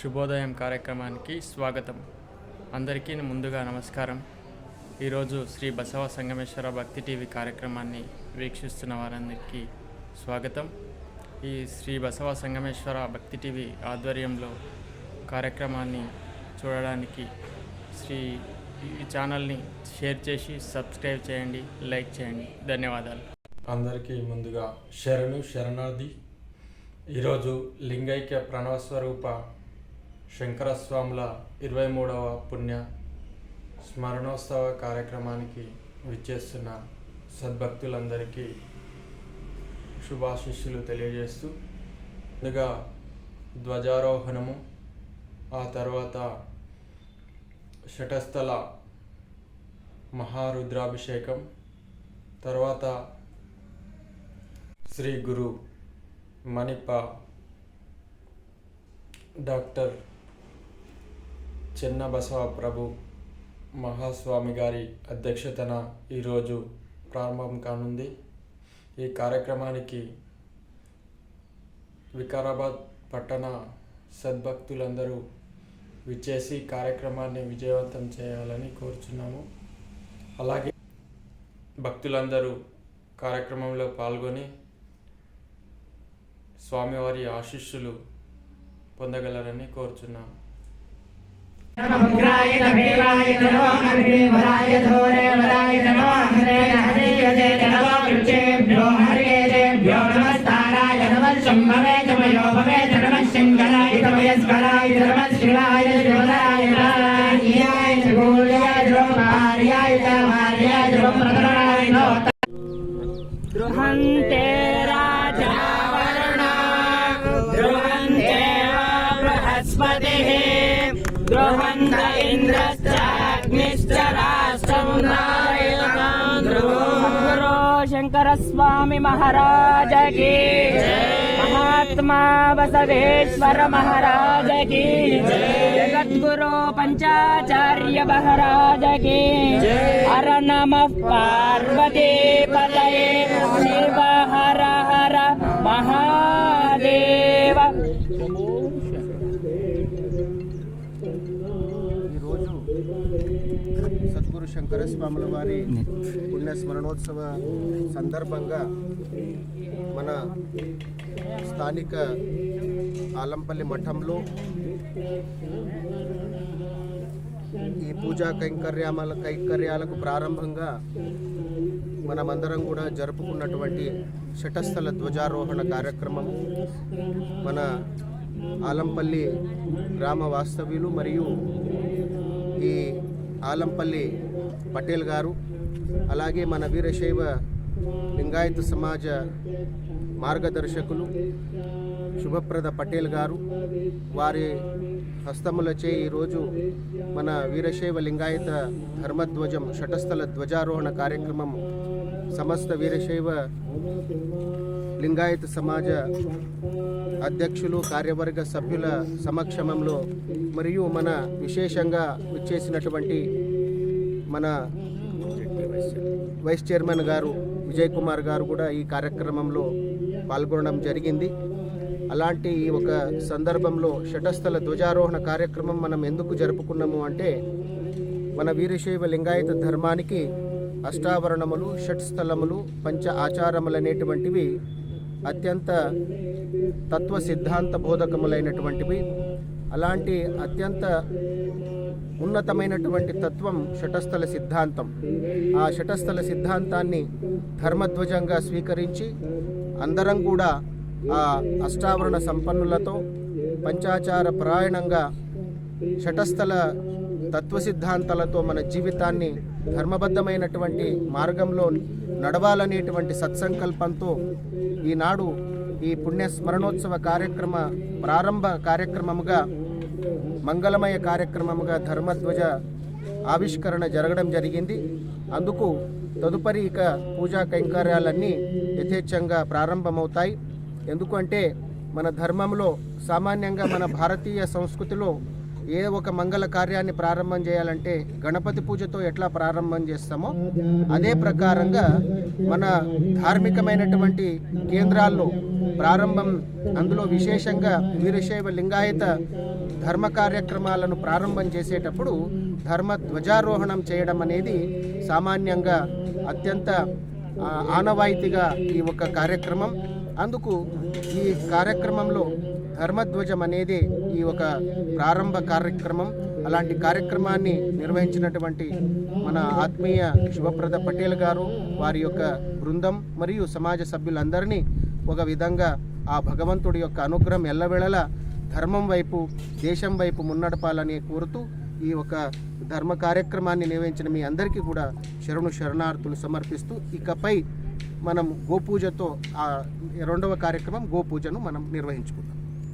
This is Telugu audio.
శుభోదయం కార్యక్రమానికి స్వాగతం. అందరికీ ముందుగా నమస్కారం. ఈరోజు శ్రీ బసవ సంగమేశ్వర భక్తి టీవీ కార్యక్రమాన్ని వీక్షిస్తున్న వారందరికీ స్వాగతం. ఈ శ్రీ బసవ సంగమేశ్వర భక్తి టీవీ ఆధ్వర్యంలో కార్యక్రమాన్ని చూడడానికి శ్రీ ఈ ఛానల్ని షేర్ చేసి సబ్స్క్రైబ్ చేయండి లైక్ చేయండి. ధన్యవాదాలు. అందరికీ ముందుగా శరణు శరణార్థి. ఈరోజు లింగైక్య ప్రణవస్వరూప శంకరస్వాముల ఇరవై మూడవ పుణ్య స్మరణోత్సవ కార్యక్రమానికి విచ్చేస్తున్న సద్భక్తులందరికీ శుభాశిష్యులు తెలియజేస్తూ ముందుగా ధ్వజారోహణము ఆ తర్వాత శటస్థల మహారుద్రాభిషేకం తర్వాత శ్రీ గురు మణిప డాక్టర్ చిన్న బసవ ప్రభు మహాస్వామి గారి అధ్యక్షతన ఈరోజు ప్రారంభం కానుంది. ఈ కార్యక్రమానికి వికారాబాద్ పట్టణ సద్భక్తులందరూ విచ్చేసి కార్యక్రమాన్ని విజయవంతం చేయాలని కోరుచున్నాము. అలాగే భక్తులందరూ కార్యక్రమంలో పాల్గొని స్వామివారి ఆశీస్సులు పొందగలరని కోరుచున్నాము. ఉగ్రాయ వీరాయ నమో హరే వరాయ ధోరే వరాయ నమో హరే హరేయతే జనవా ధ్రువంత ఇంద్రశ్చాగ్నిశ్చ రాష్ట్రం ధ్రువో శంకర స్వామి మహారాజకి మహాత్మా బసవేశ్వర మహారాజకి జగద్గురు పంచాచార్య మహారాజకి హర నమ పార్వతీ పదయే శివ సద్గురు శంకర స్వాముల వారి పుణ్య స్మరణోత్సవ సందర్భంగా మన స్థానిక ఆలంపల్లి మఠంలో ఈ పూజా కైంకర్యాల కైంకర్యాలకు ప్రారంభంగా మనమందరం కూడా జరుపుకున్నటువంటి శటస్థల ధ్వజారోహణ కార్యక్రమం మన ఆలంపల్లి గ్రామ వాస్తవ్యులు మరియు ఈ ఆలంపల్లి పటేల్ గారు అలాగే మన వీరశైవ లింగాయత్ సమాజ మార్గదర్శకులు శుభప్రద పటేల్ గారు వారి హస్తములచే ఈరోజు మన వీరశైవ లింగాయత ధర్మధ్వజం షటస్థల ధ్వజారోహణ కార్యక్రమం సమస్త వీరశైవ లింగాయత సమాజ అధ్యక్షులు కార్యవర్గ సభ్యుల సమక్షమంలో మరియు మన విశేషంగా విచ్చేసినటువంటి మన వైస్ చైర్మన్ గారు విజయ్ కుమార్ గారు కూడా ఈ కార్యక్రమంలో పాల్గొనడం జరిగింది. అలాంటి ఈ ఒక సందర్భంలో షటస్థల ధ్వజారోహణ కార్యక్రమం మనం ఎందుకు జరుపుకున్నాము అంటే మన వీరశైవ లింగాయత ధర్మానికి అష్టావరణములు షట్స్థలములు పంచ ఆచారములు అనేటువంటివి అత్యంత తత్వ సిద్ధాంత బోధకములైనటువంటివి. అలాంటి అత్యంత ఉన్నతమైనటువంటి తత్వం షటస్థల సిద్ధాంతం. ఆ షటస్థల సిద్ధాంతాన్ని ధర్మధ్వజంగా స్వీకరించి అందరం కూడా ఆ అష్టావరణ సంపన్నులతో పంచాచార పరాయణంగా షటస్థల తత్వ సిద్ధాంతాలతో మన జీవితాన్ని ధర్మబద్ధమైనటువంటి మార్గంలో నడవాలనేటువంటి సత్సంకల్పంతో ఈనాడు ఈ పుణ్య స్మరణోత్సవ కార్యక్రమ ప్రారంభ కార్యక్రమముగా మంగళమయ కార్యక్రమంగా ధర్మధ్వజ ఆవిష్కరణ జరగడం జరిగింది. అందుకు తదుపరి ఇక పూజా కైంకర్యాలన్నీ యథేచ్ఛంగా ప్రారంభమవుతాయి. ఎందుకంటే మన ధర్మంలో సామాన్యంగా మన భారతీయ సంస్కృతిలో ఏ ఒక మంగళ కార్యాన్ని ప్రారంభం చేయాలంటే గణపతి పూజతో ఎట్లా ప్రారంభం చేస్తామో అదే ప్రకారంగా మన ధార్మికమైనటువంటి కేంద్రాల్లో ప్రారంభం అందులో విశేషంగా వీరశైవ లింగాయత ధర్మ కార్యక్రమాలను ప్రారంభం చేసేటప్పుడు ధర్మ ధ్వజారోహణం చేయడం అనేది సామాన్యంగా అత్యంత ఆనవాయితీగా ఈ ఒక కార్యక్రమం. అందుకు ఈ కార్యక్రమంలో ధర్మధ్వజం అనేది ఈ ఒక ప్రారంభ కార్యక్రమం. అలాంటి కార్యక్రమాన్ని నిర్వహించినటువంటి మన ఆత్మీయ శుభప్రద పటేల్ గారు వారి యొక్క బృందం మరియు సమాజ సభ్యులందరినీ ఒక విధంగా ఆ భగవంతుడి యొక్క అనుగ్రహం ఎల్లవేళలా ధర్మం వైపు దేశం వైపు మున్నడపాలని కోరుతూ ఈ ఒక ధర్మ కార్యక్రమాన్ని నిర్వహించిన మీ అందరికీ కూడా శరణు శరణార్థులు సమర్పిస్తూ ఇకపై మనం గోపూజతో ఆ రెండవ కార్యక్రమం గోపూజను మనం నిర్వహించుకుందాం.